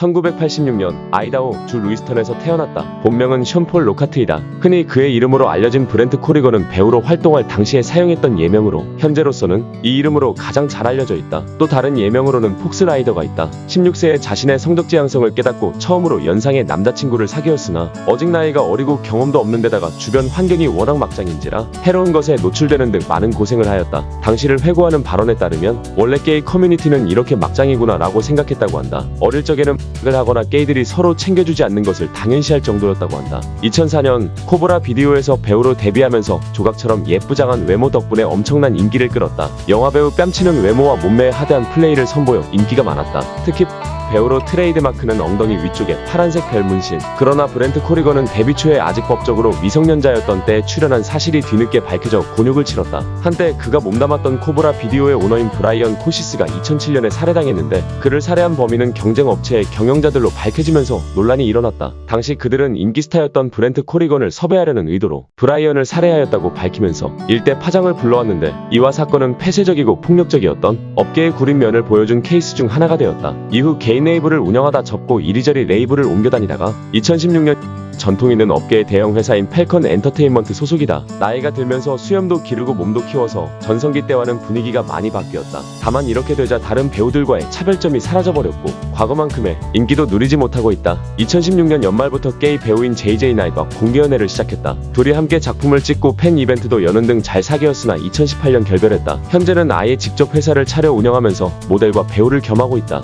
1986년 아이다호 주 루이스턴에서 태어났다. 본명은 션폴 로카트이다. 흔히 그의 이름으로 알려진 브렌트 코리건은 배우로 활동할 당시에 사용했던 예명으로 현재로서는 이 이름으로 가장 잘 알려져 있다. 또 다른 예명으로는 폭스라이더가 있다. 16세에 자신의 성적 지향성을 깨닫고 처음으로 연상의 남자친구를 사귀었으나 어직 나이가 어리고 경험도 없는 데다가 주변 환경이 워낙 막장인지라 해로운 것에 노출되는 등 많은 고생을 하였다. 당시를 회고하는 발언에 따르면 원래 게이 커뮤니티는 이렇게 막장이구나 라고 생각했다고 한다. 어릴 적에는 을 하거나 게이들이 서로 챙겨주지 않는 것을 당연시할 정도였다고 한다. 2004년 코브라 비디오에서 배우로 데뷔하면서 조각처럼 예쁘장한 외모 덕분에 엄청난 인기를 끌었다. 영화배우 뺨치는 외모와 몸매의 하대한 플레이를 선보여 인기가 많았다. 특히 배우로 트레이드마크는 엉덩이 위쪽에 파란색 별 문신. 그러나 브렌트 코리건은 데뷔 초에 아직 법적으로 미성년자였던 때에 출연한 사실이 뒤늦게 밝혀져 곤욕을 치렀다. 한때 그가 몸담았던 코브라 비디오의 오너인 브라이언 코시스가 2007년에 살해당했는데 그를 살해한 범인은 경쟁 업체의 경영자들로 밝혀지면서 논란이 일어났다. 당시 그들은 인기 스타였던 브렌트 코리건을 섭외하려는 의도로 브라이언을 살해하였다고 밝히면서 일대 파장을 불러왔는데 이와 사건은 폐쇄적이고 폭력적이었던 업계의 구린 면을 보여준 케이스 중 하나가 되었다. 이후 개인 레이블을 운영하다 접고 이리저리 레이블을 옮겨 다니다가 2016년 전통 있는 업계의 대형 회사인 펠컨 엔터테인먼트 소속이다. 나이가 들면서 수염도 기르고 몸도 키워서 전성기 때와는 분위기가 많이 바뀌었다. 다만 이렇게 되자 다른 배우들과의 차별점이 사라져버렸고 과거만큼의 인기도 누리지 못하고 있다. 2016년 연말부터 게이 배우인 JJ 나이가 공개 연애를 시작했다. 둘이 함께 작품을 찍고 팬 이벤트도 여는 등 잘 사귀었으나 2018년 결별했다. 현재는 아예 직접 회사를 차려 운영하면서 모델과 배우를 겸하고 있다.